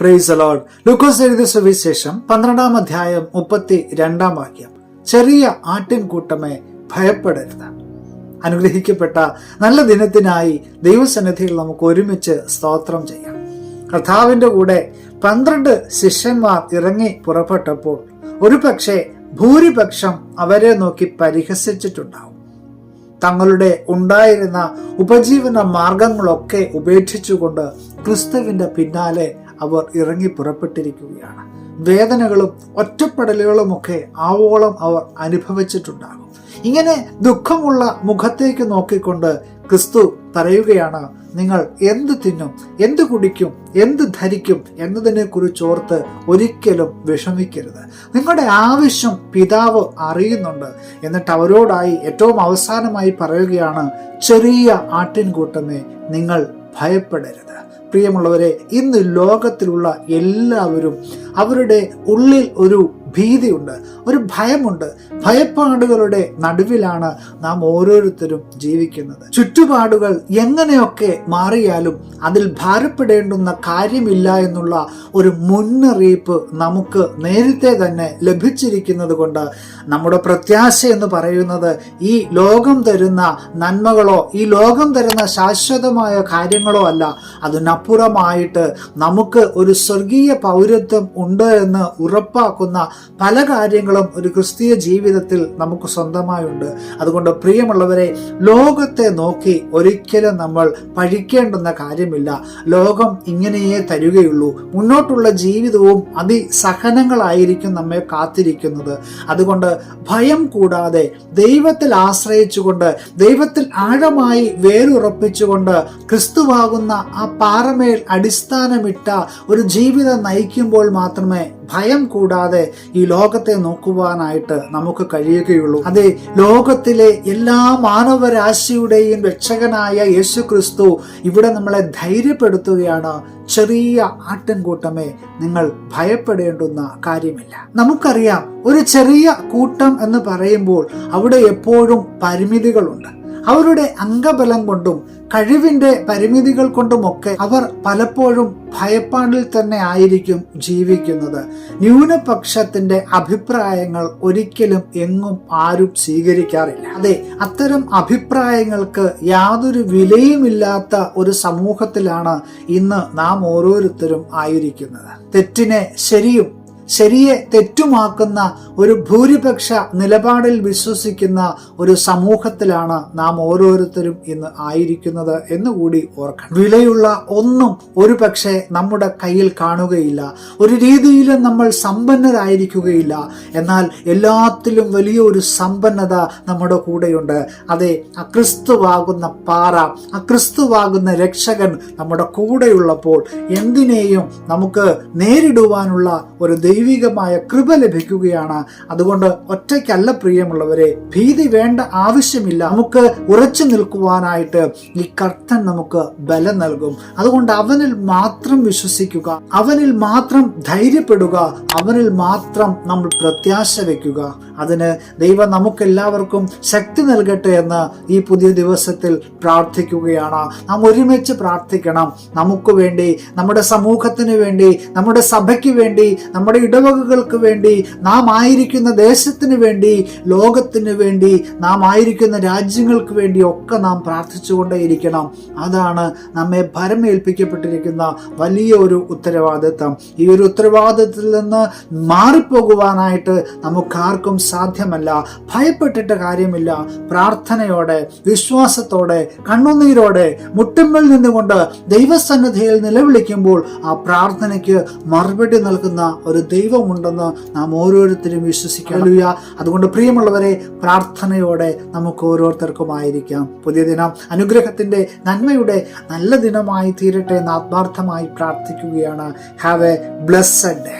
Price allowed ലൂക്കോസ് എഴുതിയ സുവിശേഷം പന്ത്രണ്ടാം അധ്യായം മുപ്പത്തി രണ്ടാം വാക്യം. ചെറിയ ആട്ടിൻകൂട്ടമേ ഭയപ്പെടരുത്. അനുഗ്രഹിക്കപ്പെട്ട നല്ല ദിനത്തിനായി ദൈവസന്നിധിയിൽ നമുക്ക് ഒരുമിച്ച് സ്തോത്രം ചെയ്യാം. കർത്താവിന്റെ കൂടെ പന്ത്രണ്ട് ശിഷ്യന്മാർ ഇറങ്ങി പുറപ്പെട്ടപ്പോൾ ഒരു പക്ഷേ ഭൂരിപക്ഷം അവരെ നോക്കി പരിഹസിച്ചിട്ടുണ്ടാവും. തങ്ങളുടെ ഉണ്ടായിരുന്ന ഉപജീവന മാർഗങ്ങളൊക്കെ ഉപേക്ഷിച്ചുകൊണ്ട് ക്രിസ്തുവിന്റെ പിന്നാലെ അവർ ഇറങ്ങി പുറപ്പെട്ടിരിക്കുകയാണ്. വേദനകളും ഒറ്റപ്പെടലുകളുമൊക്കെ ആവോളം അവർ അനുഭവിച്ചിട്ടുണ്ടാകും. ഇങ്ങനെ ദുഃഖമുള്ള മുഖത്തേക്ക് നോക്കിക്കൊണ്ട് ക്രിസ്തു പറയുകയാണ് നിങ്ങൾ എന്ത് തിന്നും എന്ത് കുടിക്കും എന്ത് ധരിക്കും എന്നതിനെ കുറിച്ചോർത്ത് ഒരിക്കലും വിഷമിക്കരുത്. നിങ്ങളുടെ ആവശ്യം പിതാവ് അറിയുന്നുണ്ട്. എന്നിട്ട് അവരോടായി ഏറ്റവും അവസാനമായി പറയുകയാണ് ചെറിയ ആട്ടിൻകൂട്ടമേ നിങ്ങൾ ഭയപ്പെടരുത്. പ്രിയമുള്ളവരെ ഇന്ന് ലോകത്തിലുള്ള എല്ലാവരും അവരുടെ ഉള്ളിൽ ഒരു ഭീതിയുണ്ട് ഒരു ഭയമുണ്ട്. ഭയപ്പാടുകളുടെ നടുവിലാണ് നാം ഓരോരുത്തരും ജീവിക്കുന്നത്. ചുറ്റുപാടുകൾ എങ്ങനെയൊക്കെ മാറിയാലും അതിൽ ഭാരപ്പെടേണ്ടുന്ന കാര്യമില്ല എന്നുള്ള ഒരു മുന്നറിയിപ്പ് നമുക്ക് നേരത്തെ തന്നെ ലഭിച്ചിരിക്കുന്നത് കൊണ്ട് നമ്മുടെ പ്രത്യാശ എന്ന് പറയുന്നത് ഈ ലോകം തരുന്ന നന്മകളോ ഈ ലോകം തരുന്ന ശാശ്വതമായ കാര്യങ്ങളോ അല്ല. അതിനപ്പുറമായിട്ട് നമുക്ക് ഒരു സ്വർഗീയ പൗരത്വം ഉണ്ട് എന്ന് ഉറപ്പാക്കുന്ന പല കാര്യങ്ങളും ഒരു ക്രിസ്തീയ ജീവിതത്തിൽ നമുക്ക് സ്വന്തമായുണ്ട്. അതുകൊണ്ട് പ്രിയമുള്ളവരെ ലോകത്തെ നോക്കി ഒരിക്കലും നമ്മൾ പഴിക്കേണ്ടുന്ന കാര്യമില്ല. ലോകം ഇങ്ങനെയേ തരികയുള്ളൂ. മുന്നോട്ടുള്ള ജീവിതവും അതിസഹനങ്ങളായിരിക്കും നമ്മെ കാത്തിരിക്കുന്നത്. അതുകൊണ്ട് ഭയം കൂടാതെ ദൈവത്തിൽ ആശ്രയിച്ചുകൊണ്ട് ദൈവത്തിൽ ആഴമായി വേരുറപ്പിച്ചുകൊണ്ട് ക്രിസ്തുവാകുന്ന ആ പാറമേൽ അടിസ്ഥാനമിട്ട ഒരു ജീവിതം നയിക്കുമ്പോൾ മാത്രമേ ഭയം കൂടാതെ ഈ ലോകത്തെ നോക്കുവാനായിട്ട് നമുക്ക് കഴിയുകയുള്ളൂ. അതെ ലോകത്തിലെ എല്ലാ മാനവരാശിയുടെയും രക്ഷകനായ യേശു ക്രിസ്തു ഇവിടെ നമ്മളെ ധൈര്യപ്പെടുത്തുകയാണ്. ചെറിയ ആട്ടിൻകൂട്ടമേ നിങ്ങൾ ഭയപ്പെടേണ്ടുന്ന കാര്യമില്ല. നമുക്കറിയാം ഒരു ചെറിയ കൂട്ടം എന്ന് പറയുമ്പോൾ അവിടെ എപ്പോഴും പരിമിതികളുണ്ട്. അവരുടെ അംഗബലം കൊണ്ടും കഴിവിന്റെ പരിമിതികൾ കൊണ്ടുമൊക്കെ അവർ പലപ്പോഴും ഭയപ്പാടിൽ തന്നെ ആയിരിക്കും ജീവിക്കുന്നത്. ന്യൂനപക്ഷത്തിന്റെ അഭിപ്രായങ്ങൾ ഒരിക്കലും എങ്ങും ആരും സ്വീകരിക്കാറില്ല. അതെ അത്തരം അഭിപ്രായങ്ങൾക്ക് യാതൊരു വിലയുമില്ലാത്ത ഒരു സമൂഹത്തിലാണ് ഇന്ന് നാം ഓരോരുത്തരും ആയിരിക്കുന്നത്. തെറ്റിനെ ശരിയും ശരിയെ തെറ്റുമാക്കുന്ന ഒരു ഭൂരിപക്ഷ നിലപാടിൽ വിശ്വസിക്കുന്ന ഒരു സമൂഹത്തിലാണ് നാം ഓരോരുത്തരും ഇന്ന് ആയിരിക്കുന്നത് എന്നുകൂടി ഓർക്കണം. വിലയുള്ള ഒന്നും ഒരു പക്ഷേ നമ്മുടെ കയ്യിൽ കാണുകയില്ല. ഒരു രീതിയിലും നമ്മൾ സമ്പന്നരായിരിക്കുകയില്ല. എന്നാൽ എല്ലാത്തിലും വലിയ ഒരു സമ്പന്നത നമ്മുടെ കൂടെയുണ്ട്. അതെ അക്രിസ്തുവാകുന്ന പാറ അക്രിസ്തുവാകുന്ന രക്ഷകൻ നമ്മുടെ കൂടെയുള്ളപ്പോൾ എന്തിനേയും നമുക്ക് നേരിടുവാനുള്ള ഒരു ദൈവികമായ കൃപ ലഭിക്കുകയാണ്. അതുകൊണ്ട് ഒറ്റയ്ക്കല്ല പ്രിയമുള്ളവരെ ഭീതി വേണ്ട ആവശ്യമില്ല. നമുക്ക് ഉറച്ചു നിൽക്കുവാനായിട്ട് ഈ കർത്തൻ നമുക്ക് ബലം നൽകും. അതുകൊണ്ട് അവനിൽ മാത്രം വിശ്വസിക്കുക അവനിൽ മാത്രം ധൈര്യപ്പെടുക അവനിൽ മാത്രം നമ്മൾ പ്രത്യാശ വയ്ക്കുക. അതിന് ദൈവം നമുക്കെല്ലാവർക്കും ശക്തി നൽകട്ടെ എന്ന് ഈ പുതിയ ദിവസത്തിൽ പ്രാർത്ഥിക്കുകയാണ്. നാം ഒരുമിച്ച് പ്രാർത്ഥിക്കണം. നമുക്ക് വേണ്ടി നമ്മുടെ സമൂഹത്തിന് വേണ്ടി നമ്മുടെ സഭയ്ക്ക് വേണ്ടി നമ്മുടെ ഇടവകകൾക്ക് വേണ്ടി നാം ആയിരിക്കുന്ന ദേശത്തിന് വേണ്ടി ലോകത്തിന് വേണ്ടി നാം ആയിരിക്കുന്ന രാജ്യങ്ങൾക്ക് വേണ്ടി ഒക്കെ നാം പ്രാർത്ഥിച്ചുകൊണ്ടേയിരിക്കണം. അതാണ് നമ്മെ ഭരമേൽപ്പിക്കപ്പെട്ടിരിക്കുന്ന വലിയ ഒരു ഉത്തരവാദിത്വം ഈ ഒരു ഉത്തരവാദിത്തത്തിൽ നിന്ന് മാറിപ്പോകുവാനായിട്ട് നമുക്കാർക്കും സാധ്യമല്ല. ഭയപ്പെട്ടിട്ട് കാര്യമില്ല. പ്രാർത്ഥനയോടെ വിശ്വാസത്തോടെ കണ്ണുനീരോടെ മുട്ടുമ്പിൽ നിന്നുകൊണ്ട് ദൈവസന്നിധിയിൽ നിലവിളിക്കുമ്പോൾ ആ പ്രാർത്ഥനയ്ക്ക് മറുപടി നൽകുന്ന ഒരു ദൈവമുണ്ടെന്ന് നാം ഓരോരുത്തരും വിശ്വസിക്കണം. അതുകൊണ്ട് പ്രിയമുള്ളവരെ പ്രാർത്ഥനയോടെ നമുക്ക് ഓരോരുത്തർക്കുമായിരിക്കാം. പുതിയ ദിനം അനുഗ്രഹത്തിന്റെ നന്മയുടെ നല്ല ദിനമായി തീരട്ടെ എന്ന് ആത്മാർത്ഥമായി പ്രാർത്ഥിക്കുകയാണ്. Have A blessed day